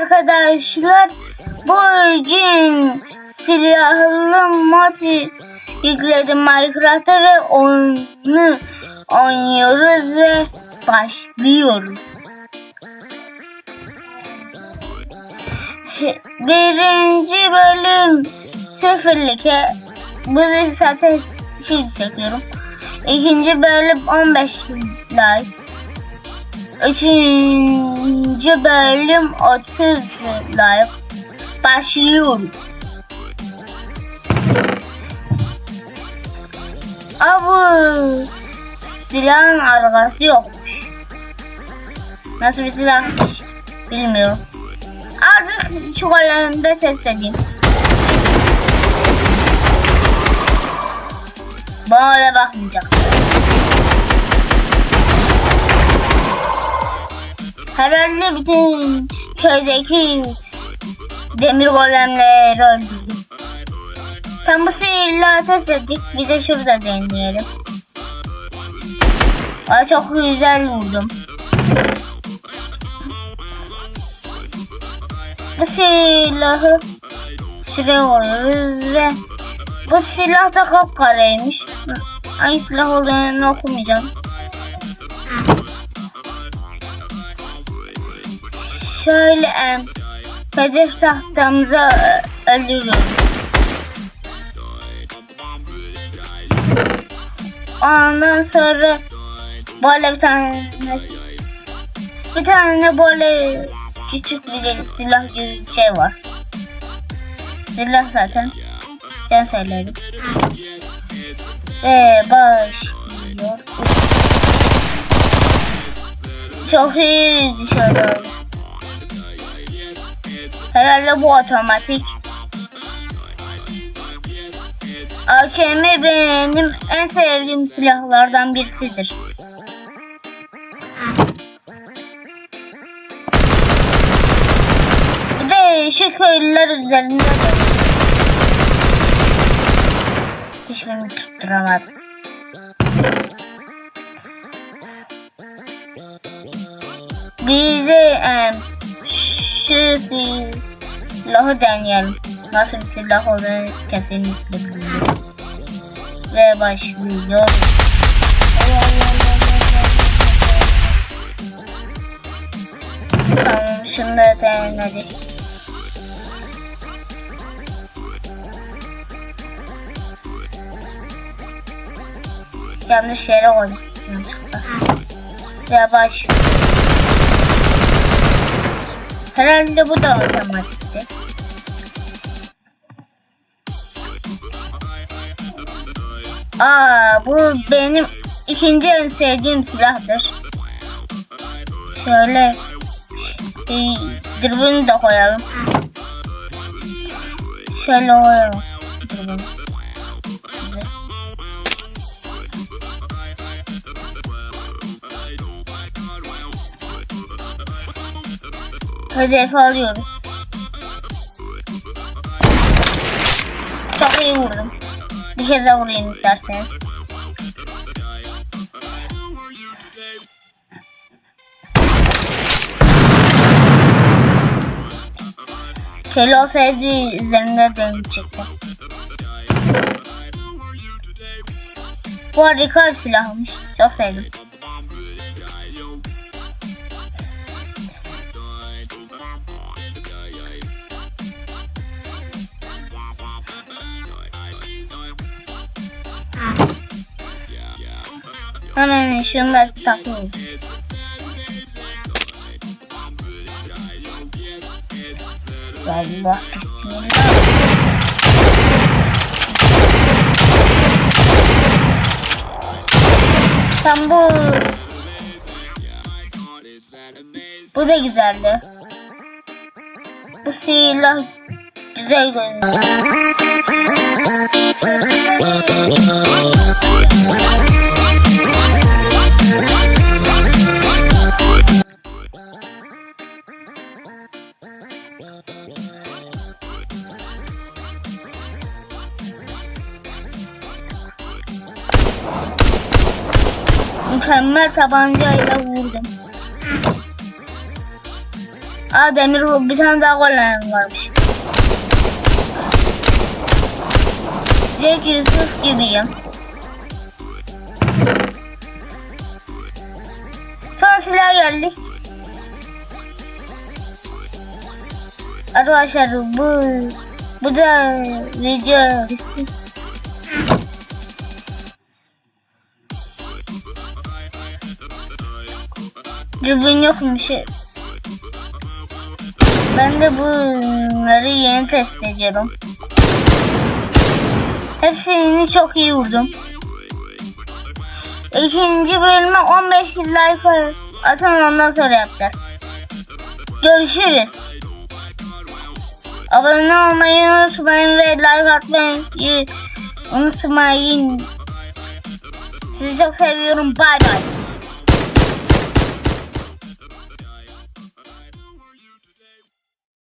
arkadaşlar. Bugün silahlı mod yükledim Minecraft'a ve onu oynuyoruz ve başlıyoruz. Birinci bölüm sıfırlıke bunu zaten şimdi çekiyorum. İkinci bölüm 15 like. Üçüncü bölüm 30 like. Başlıyoruz. Aa bu silahın arkası yokmuş. Nasıl bir silahmış bilmiyorum. Azıcık şu kalemde ses edeyim. Böyle. Herhalde bütün köydeki demir golemleri öldürdüm. Tam bu sihirli ateş ettik. Bize şurada deneyelim. Aa, çok güzel vurdum. Bu silahı şuraya koyuyoruz ve bu silah da kapkaraymış. Ay silah olduğunu okumayacağım. Şöyle hedef tahtamıza e, öldürüyoruz. Ondan sonra böyle bir tane bir tane böyle küçük bir silah gibi bir şey var. Silah zaten. Ben söyledim. Ve başlıyor. Çok iyi dışarı. Herhalde bu otomatik. AKM benim en sevdiğim silahlardan birisidir. Bir de şu köylüler üzerinde de. Hiçbirini tutturamadım. Bize em, şu silahı deneyelim. Nasıl bir silah olduğunu kesinlikle bilmiyorum. Ve başlıyor. Tamam şunu da denedik. Yanlış yere koydum. Ve baş. Herhalde bu da otomatikti. Aa bu benim ikinci en sevdiğim silahtır. Şöyle şey, dürbünü de koyalım. Şöyle koyalım. Dürbünü. Hedefi alıyoruz. Çok iyi vurdum. Bir kez daha vurayım isterseniz. Köle olsaydı üzerinde deneyecektim. Bu harika bir silahmış. Çok sevdim. Hemen da takıyorum. Allah bismillah. Tam bu. Bu da güzeldi. Bu silah güzel görünüyor. Mükemmel tabancayla vurdum. Aa demir bir tane daha golem varmış. Jack Yusuf gibiyim. Son silah geldik. Arkadaşlar bu bu da video Dürbün yokmuş. Ben de bunları yeni test ediyorum. Hepsini çok iyi vurdum. İkinci bölüme 15 like atın ondan sonra yapacağız. Görüşürüz. Abone olmayı unutmayın ve like atmayı unutmayın. Sizi çok seviyorum. Bay bay.